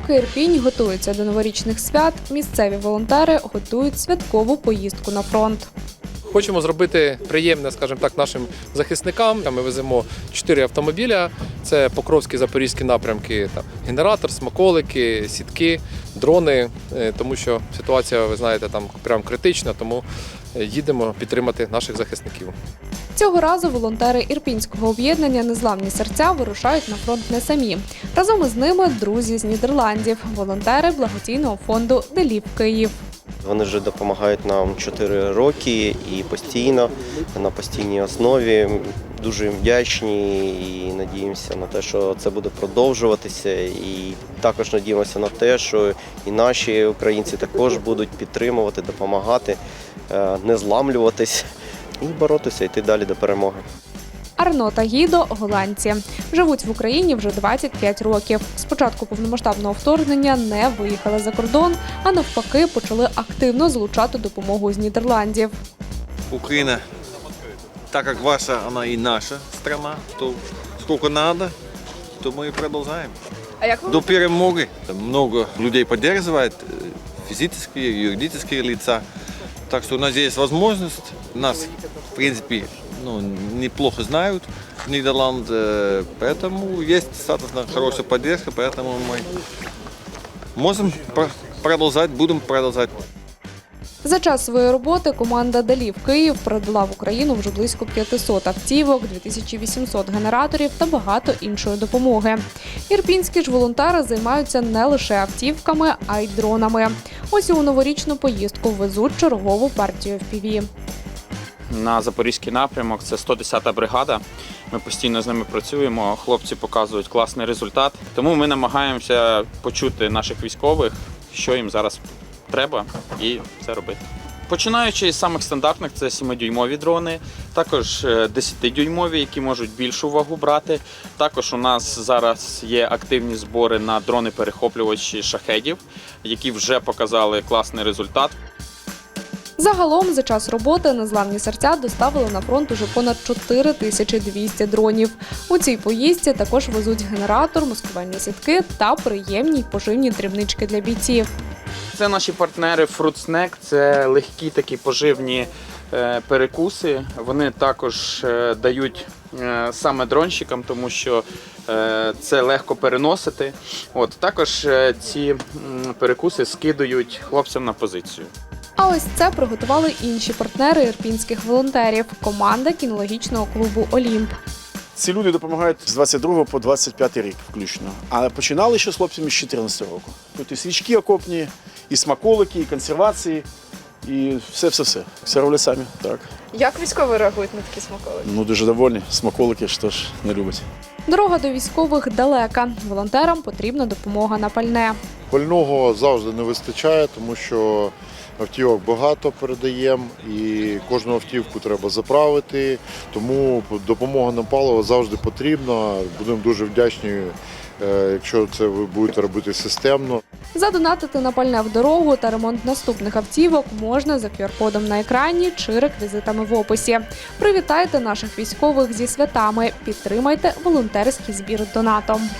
Поки Ірпінь готується до новорічних свят, місцеві волонтери готують святкову поїздку на фронт. Хочемо зробити приємне, скажімо так, нашим захисникам. Ми веземо чотири автомобіля. Це Покровські Запорізькі напрямки, там генератор, смаколики, сітки, дрони. е, Тому що ситуація, ви знаєте, там прям критична. Тому е, їдемо підтримати наших захисників. Цього разу волонтери ірпінського об'єднання Незламні серця вирушають на фронт не самі. Разом із ними друзі з Нідерландів, волонтери благодійного фонду Делів Київ. Вони вже допомагають нам 4 роки і постійно на постійній основі. Дуже їм вдячні і надіємося на те, що це буде продовжуватися. І також надіємося на те, що і наші українці також будуть підтримувати, допомагати, е, не зламлюватись і боротися, йти далі до перемоги. Арно та Гідо голландці. Живуть в Україні вже 25 років. Спочатку повномасштабного вторгнення не виїхали за кордон, а навпаки почали активно залучати допомогу з Нідерландів. Украина, так как ваша, она и наша страна, то сколько надо, то мы и продолжаем. А як До перемоги. Много людей поддерживает, э, физические, юридические лица. Так что у нас есть возможность. Нас, в принципе, ну, неплохо знают Нидерланд, э, поэтому есть достаточно хорошая поддержка, поэтому мы можем про- продолжать, будем продолжать. За час своєї роботи команда Далів Київ передала в Україну вже близько 500 автівок, 2800 генераторів та багато іншої допомоги. Ірпінські ж волонтери займаються не лише автівками, а й дронами. Ось у новорічну поїздку везуть чергову партію FPV. на запорізький напрямок. Це 110-та бригада. Ми постійно з ними працюємо. Хлопці показують класний результат. Тому ми намагаємося почути наших військових, що їм зараз треба, і це робити. Починаючи з самих стандартних, це 7-дюймові дрони, також е, 10-дюймові, які можуть більшу вагу брати. Також у нас зараз є активні збори на дрони-перехоплювачі шахедів, які вже показали класний результат. Загалом за час роботи незламні серця доставили на фронт уже понад 4200 дронів. У цій поїздці також везуть генератор, маскувальні сітки та приємні поживні дрібнички для бійців. Це наші партнери Fruit Snack, це легкі такі поживні е, перекуси. Вони також е, дають е, саме дронщикам, тому що це легко переносити. От також ці перекуси скидують хлопцям на позицію. А ось це приготували інші партнери ірпінських волонтерів команда кінологічного клубу Олімп. Ці люди допомагають з 22 по 25 рік включно. А починали ще з хлопцями з 14 року. Тут і свічки окопні, і смаколики, і консервації, і все-все-все. Все роблять самі. Так. Як військові реагують на такі смаколики? Ну дуже довольні. Смаколики ж теж не любить. Дорога до військових далека. Волонтерам потрібна допомога на пальне. Пального завжди не вистачає, тому що автівок багато передаємо і кожну автівку треба заправити. Тому допомога на паливо завжди потрібна. Будемо дуже вдячні, якщо це ви будете робити системно. Задонатити на пальне в дорогу та ремонт наступних автівок можна за QR-кодом на екрані чи реквізитами в описі. Привітайте наших військових зі святами, підтримайте волонтерський збір донатом.